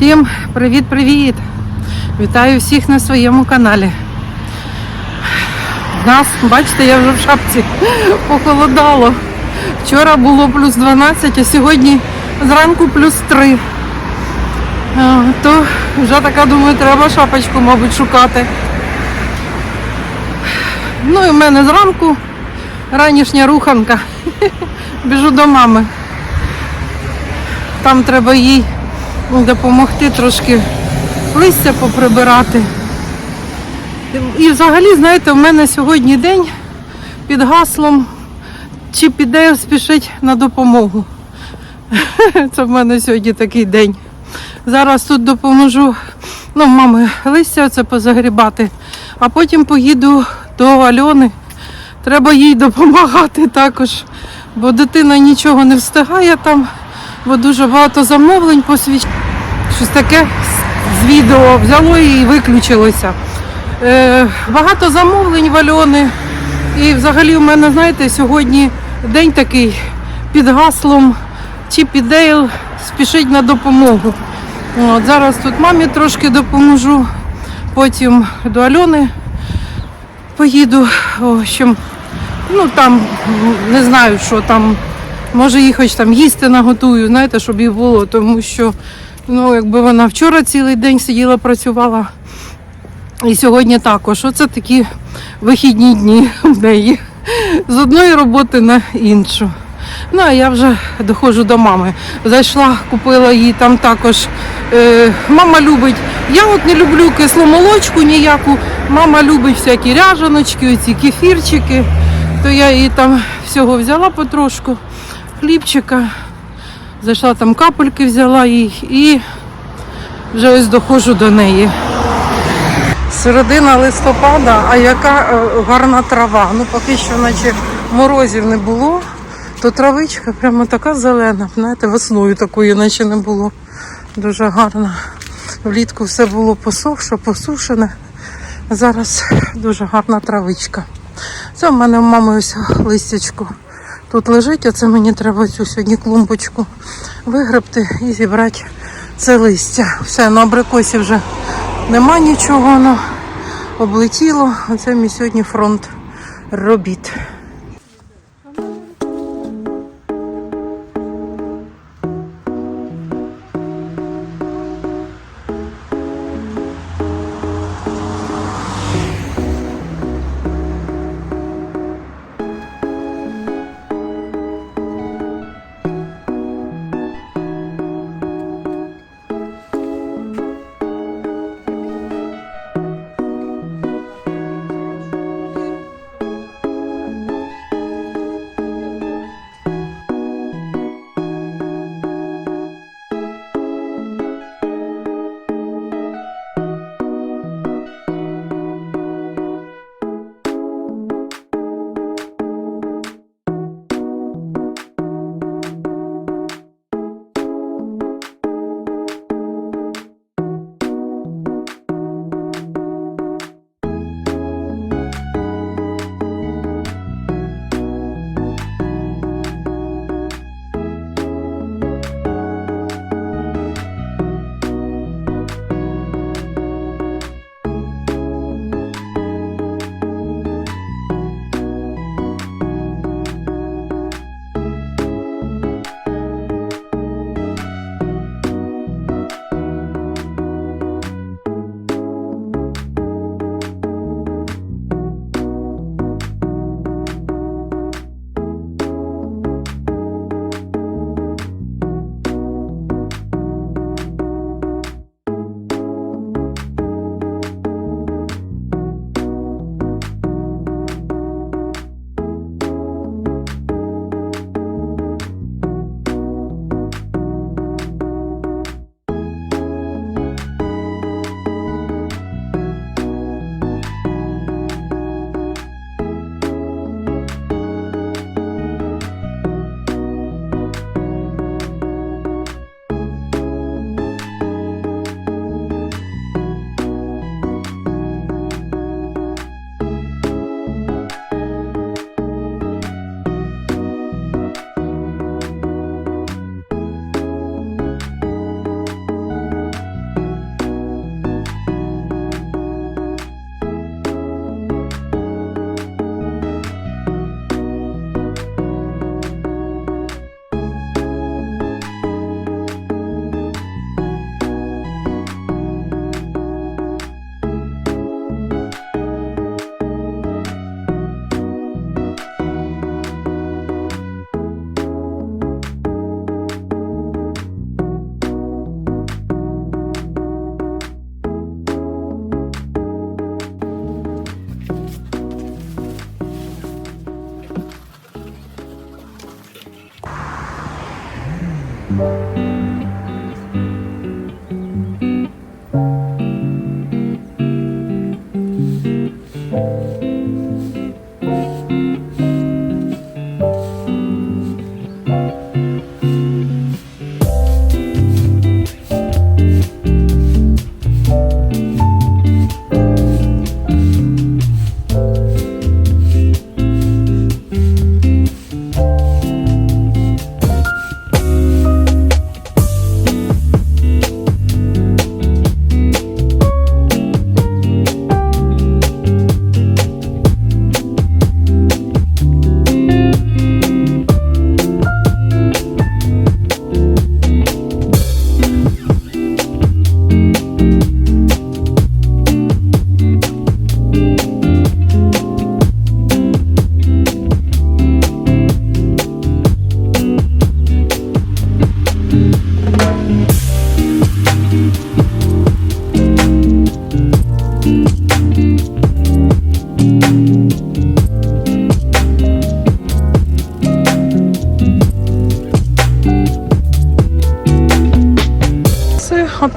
Всім привіт-привіт! Вітаю всіх на своєму каналі. Нас, бачите, я вже в шапці похолодало. Вчора було плюс 12, а сьогодні зранку плюс 3. То вже така думаю, треба шапочку, мабуть, шукати. Ну і в мене зранку ранішня руханка. Біжу до мами. Там треба їй допомогти трошки листя поприбирати. І взагалі, знаєте, в мене сьогодні день під гаслом чи піде спішить на допомогу. Це в мене сьогодні такий день. Зараз тут допоможу ну, мами листя це позагрібати, а потім поїду до Альони. Треба їй допомагати також, бо дитина нічого не встигає там, бо дуже багато замовлень посвіч. Щось таке з- відео взяло і виключилося. Е, багато замовлень в Альони. І взагалі у мене, знаєте, сьогодні день такий під гаслом Чіп і Дейл спішить на допомогу. От, зараз тут мамі трошки допоможу, потім до Альони поїду. В общем, ну там не знаю, що там. Може їй хоч там їсти наготую, знаєте, щоб їй було, тому що ну, якби вона вчора цілий день сиділа, працювала. І сьогодні також. Оце такі вихідні дні в неї. З одної роботи на іншу. Ну, а я вже доходжу до мами. Зайшла, купила їй там також. Е, мама любить. Я от не люблю кисломолочку ніяку. Мама любить всякі ряжаночки, оці кефірчики. То я їй там всього взяла потрошку, хлібчика. Зайшла там капельки, взяла їй і вже ось доходжу до неї. Середина листопада, а яка е, гарна трава. Ну поки що, наче морозів не було, то травичка прямо така зелена. Знаєте, весною такої наче не було. Дуже гарна. Влітку все було посохше, посушене. Зараз дуже гарна травичка. Це в мене в мами ось листячко. Тут лежить, оце мені треба цю сьогодні клумбочку вигребти і зібрати це листя. Все, на абрикосі вже нема нічого, воно облетіло. Оце мій сьогодні фронт робіт.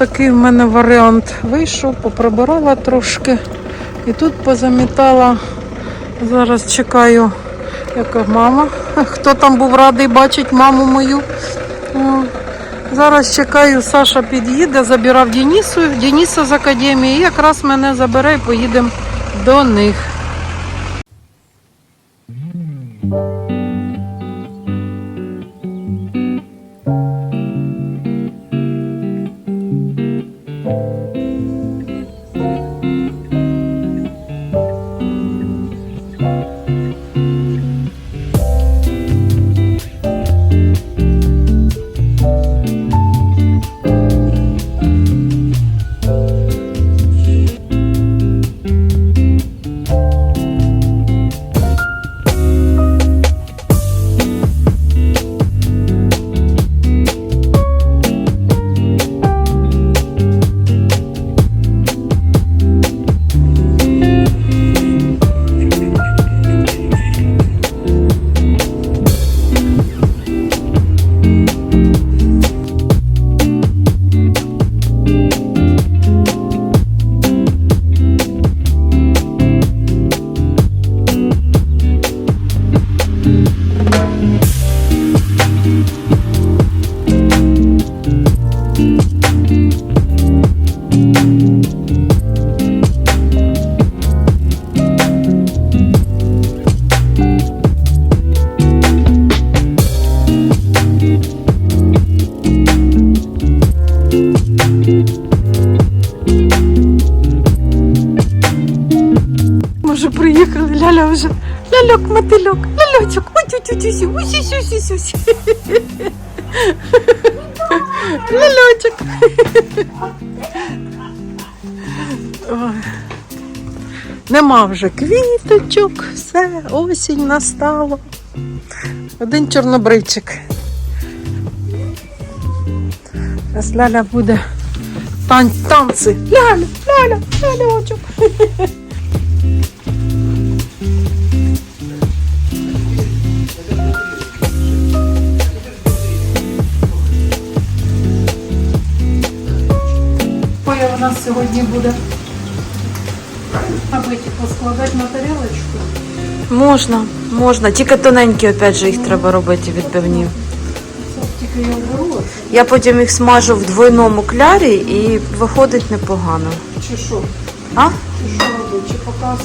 Це отакий в мене варіант вийшов, поприбирала трошки. І тут позамітала. Зараз чекаю, яка мама. Хто там був радий бачить маму мою. Зараз чекаю, Саша під'їде, забирав Денису, Дениса з академії, і якраз мене забере і поїдемо до них. Ляля вже. Ляльок, мотильок, ляльочок, утю-тю-тю-сю, усі-сю-сі-сю. Ляльочок. Нема вже квіточок, все, осінь настала. Один чорнобривчик. Зараз Ляля буде тан- танці. Ляля, ляля, ляльочок. Сьогодні буде? Аби поскладати на тарілочку. Можна, можна. Тільки тоненькі, опять же, їх треба робити відбивні. Тільки я оберу. Я потім їх смажу в двойному клярі і виходить непогано. чи що? А? Чи що робити? Чи показ?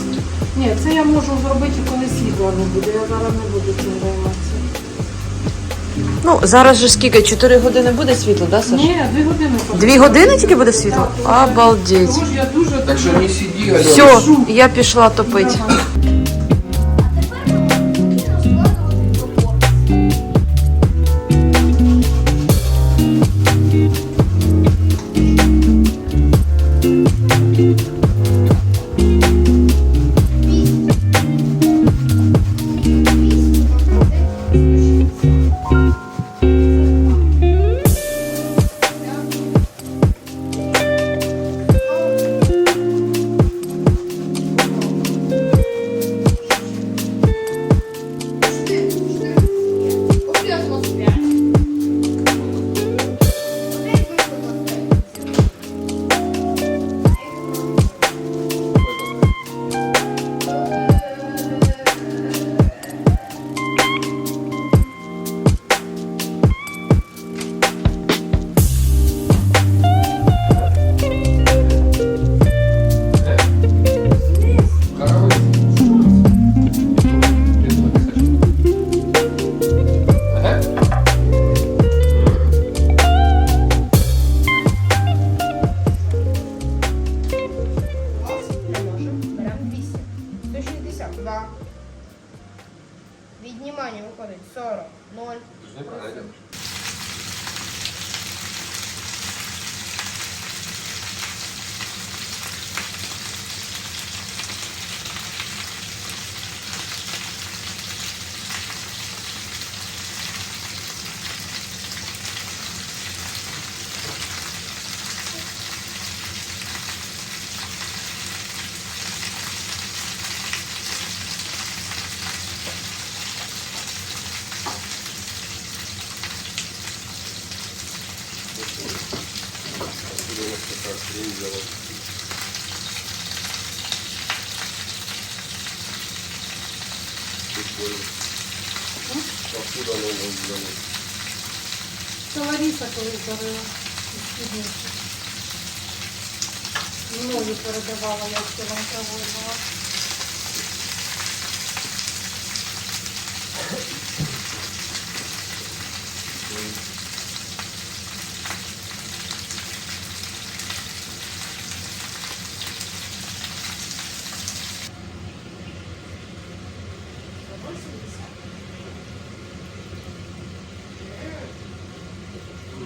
Ні, це я можу зробити, коли світла не буде. Я зараз не буду цим займатися. Ну, зараз же скільки? Чотири години буде світло, да, Саш? Ні, дві години. Дві години тільки буде світло? Обалдеть. Тому ж я дуже Так що не сиди, Все, я пішла топити. Колись дарила. Мною передавала, як це вам проводила.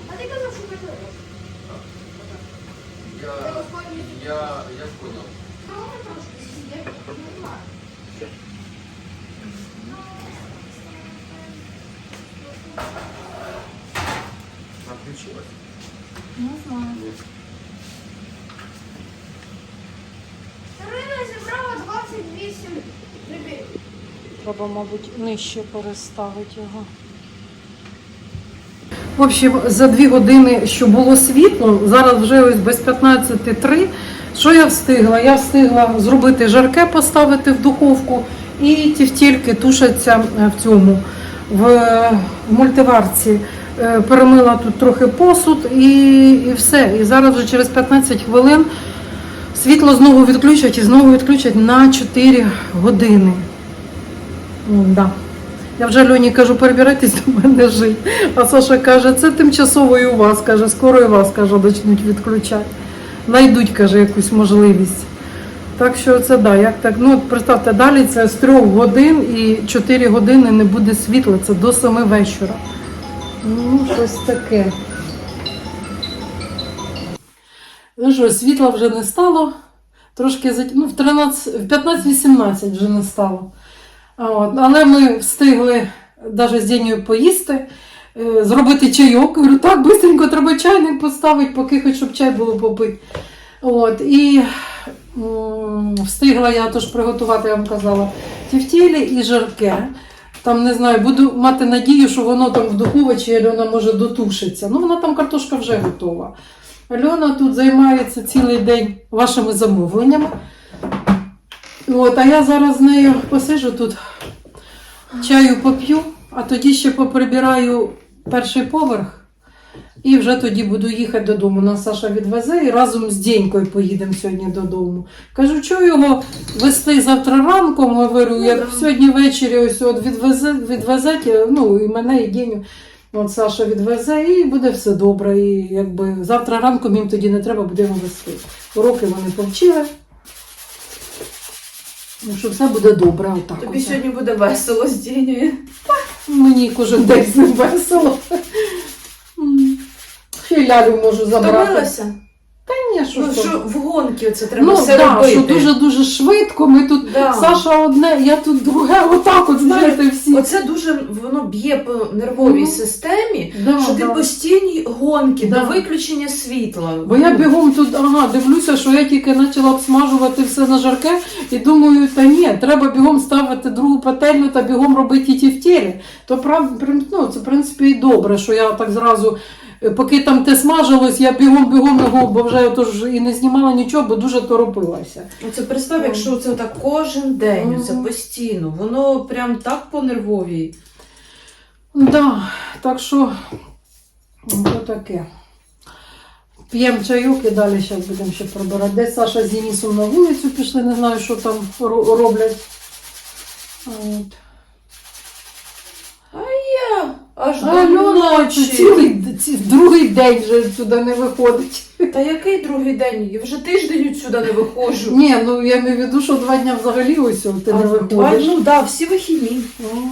А ти казав, що прикольно. Я, я, я понял. Пробуй трошки сидіти, нормально. Отключилась. Не знаю. Ірина зібрала 28 грибів. Треба, мабуть, нижче переставити його. В общем, за дві години, що було світло, зараз вже ось без 15.3. Що я встигла? Я встигла зробити жарке, поставити в духовку, і тівтільки тушаться е, в цьому е, в мультиварці. Е, Перемила тут трохи посуд і, і все. І зараз вже через 15 хвилин світло знову відключать і знову відключать на 4 години. Да. Я вже Льоні кажу, перебирайтесь до мене жити. А Саша каже, це тимчасово і у вас, каже, скоро і вас, каже, почнуть відключати. Найдуть, каже, якусь можливість. Так що це да, як так. Ну, представте, далі це з трьох годин і 4 години не буде світла, це до 7 вечора. Ну, щось таке. Ну що, світла вже не стало. Трошки ну, в 13, в 15-18 вже не стало. От, але ми встигли навіть з Дінею поїсти, е, зробити чайок. Говорю, так, швидко треба чайник поставити, поки хоч щоб чай було попити. От, і встигла я тож приготувати, я вам казала, тівтєлі і жарке. Там не знаю, буду мати надію, що воно там в духовичі Альона може дотушиться. Ну, вона там картошка вже готова. Альона тут займається цілий день вашими замовленнями. От, а я зараз з нею посижу тут, чаю поп'ю, а тоді ще поприбираю перший поверх. І вже тоді буду їхати додому. Нас Саша відвезе і разом з Дєнькою поїдемо сьогодні додому. Кажу, що його вести завтра ранком, говорю, як сьогодні ввечері ось от відвезе, відвезете, ну і мене, і Дєню. От Саша відвезе і буде все добре. І якби завтра ранком їм тоді не треба буде його вести. Уроки вони повчили. Ну, що все буде добре, отак. Тобі от. сьогодні буде весело з Дінею. Мені кожен день з ним весело. М. Ще й лялю можу забрати. Втомилася? Та ні, що, Ну, що. в гонки оце треба Ну, все да, робити. що дуже-дуже швидко. Ми тут Да. Саша одне, я тут друге, отак от, знаєте, всі. Оце дуже воно б'є по нервовій Мгм. системі, Да, що ти да. постійні гонки Да. до виключення світла. Бо я бігом тут, ага, дивлюся, що я тільки почала обсмажувати все на жарке, і думаю, та ні, треба бігом ставити другу пательню та бігом робити ті в тілі. То прав, ну, це в принципі і добре, що я так зразу, поки там те смажилось, я бігом-бігом його, бо вже тож і не знімала нічого, бо дуже торопилася. Оце представ, якщо це так кожен день, це постійно, воно прям так по нервовій. Да, так що то таке. П'ємо чайок і далі зараз будемо ще пробирати. Десь Саша з Денисом на вулицю пішли, не знаю, що там роблять. От. Я аж до це ночі. цілий ці- другий день вже сюди не виходить. Та який другий день? Я вже тиждень сюди не виходжу. Ні, ну я маю в виду, що два дня взагалі ось от ти не А, виходиш. Ну так, да, всі вихідні. Ну,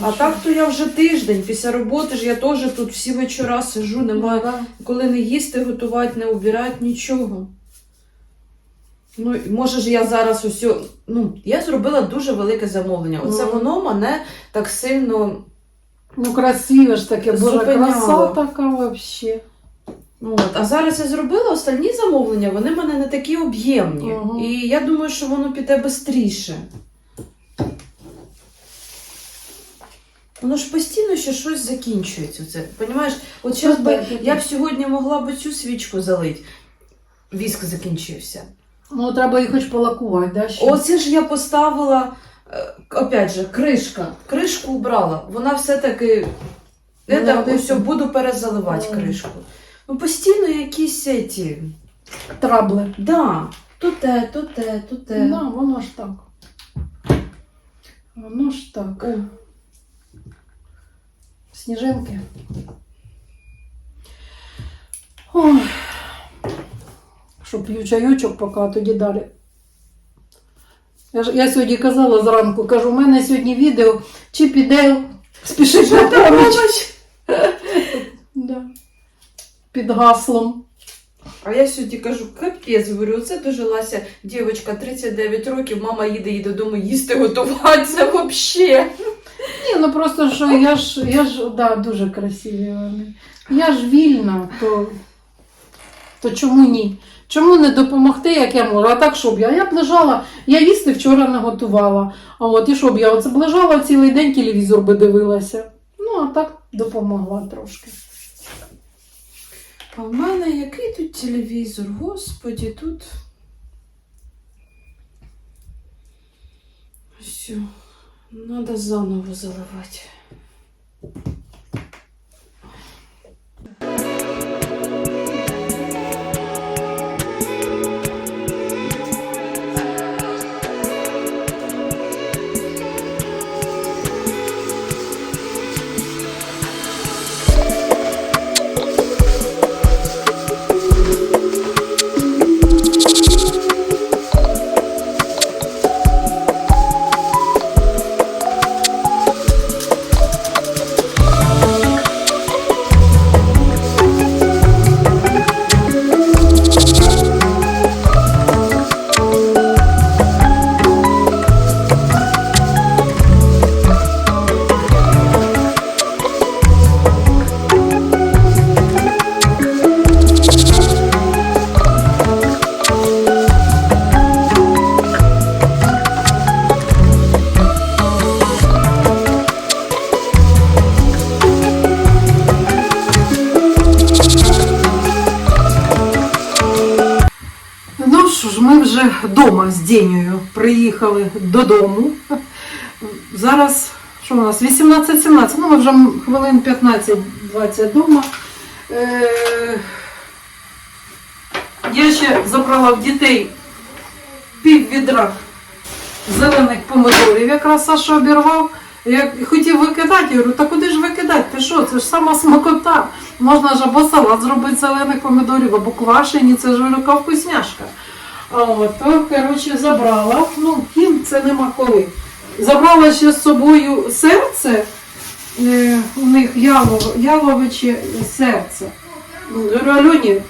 А так то я вже тиждень після роботи ж я теж тут всі вечора сижу, немає коли не їсти, готувати, не убирати, нічого. Ну, може ж я зараз усю. Ну, я зробила дуже велике замовлення. Оце Мгм. воно мене так сильно. Ну, красиве ж таке, боже, Зупиняло. краса така вообще. От. А зараз я зробила останні замовлення, вони в мене не такі об'ємні. Мгм. І я думаю, що воно піде швидше. Воно ж постійно ще щось закінчується. Це, понімаєш? От зараз би я б сьогодні могла б цю свічку залити. Віск закінчився. Ну, треба їх хоч полакувати, да? ще? Оце ж я поставила, е, опять же, кришка. Кришку убрала. Вона все-таки. Я Ну, так ти- ось буду перезаливати кришку. Ну, постійно якісь ці. Трабли. Да, то те, то те, то те. Да, воно ж так. Воно ж так. О, Сніжинки. Ой. Що п'ю чайочок поки, а тоді далі. Я, ж, я сьогодні казала зранку, кажу, у мене сьогодні відео чи піде спішить на поміч. Да. Під гаслом. А я сьогодні кажу, капець, говорю, оце дожилася дівчинка 39 років, мама їде їй додому їсти, готувати. Це взагалі. Ні, ну просто що я ж, я ж, да, дуже красиві вони. Я ж вільна, то, то чому ні? Чому не допомогти, як я можу? А так, щоб я? Я б лежала, я їсти вчора не готувала. А от і щоб я оце б лежала цілий день телевізор би дивилася. Ну, а так допомогла трошки. А в мене який тут телевізор? Господі, тут. Все, треба заново заливати. Вдома приїхали додому. Зараз, що у нас, 18-17, ну ми вже хвилин 15-20 вдома. Е, я ще забрала в дітей пів відра зелених помидорів, якраз Саша обірвав. Я хотів викидати, я говорю, та куди ж викидати? Ти що? Це ж сама смакота. Можна ж або салат зробити зелених помидорів, або квашені, це ж яка вкусняшка. А от, то, коротше, забрала. Ну, їм це нема коли. Забрала ще з собою серце, е, у них ялово, яловиче серце. Говорю, Альоні,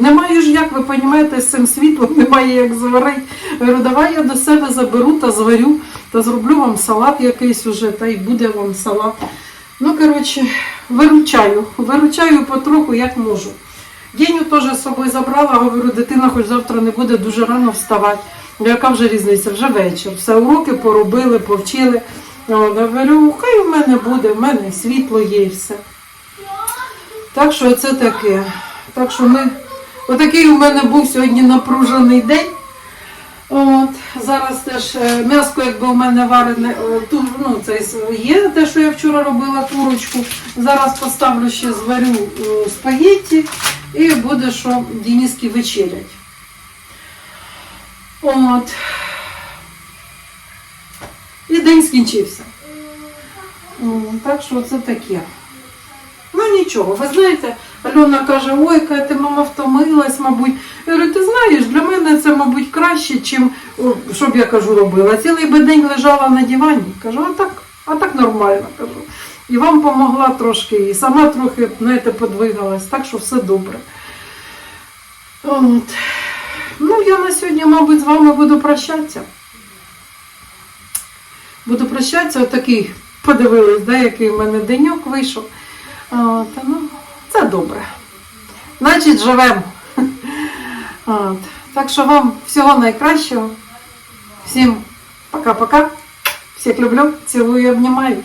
немає ж як, ви розумієте, з цим світлом немає як зварити. Говорю, давай я до себе заберу та зварю, та зроблю вам салат якийсь уже, та й буде вам салат. Ну, коротше, виручаю, виручаю потроху, як можу. Деню теж з собою забрала, говорю, дитина хоч завтра не буде дуже рано вставати. Яка вже різниця? Вже вечір. Все уроки поробили, повчили. Говорю, хай в мене буде, в мене світло є все. Так що це таке. Так що ми. Отакий у мене був сьогодні напружений день. От, зараз теж е, м'яско, якби у мене варене, е, ту, ну, це є те, що я вчора робила курочку. Зараз поставлю ще зварю е, спагетті і буде, що Дініски вечерять. От. І день скінчився. Так що це таке. Ну нічого, ви знаєте, Альона каже, ой, ти мама втомилась, мабуть. Я говорю, ти знаєш, для мене це, мабуть, краще, чим, що б я кажу, робила. Цілий би день лежала на дивані. Кажу, а так, А так нормально кажу. І вам помогла трошки, і сама трохи, знаєте, подвигалась, так що все добре. От. Ну, я на сьогодні, мабуть, з вами буду прощатися. Буду прощатися, отакий подивились, да, який в мене деньок вийшов. От, ну, це добре. Значить, живемо. Так що вам всього найкращого. Всім пока-пока. Всіх люблю, цілую, обнімаю.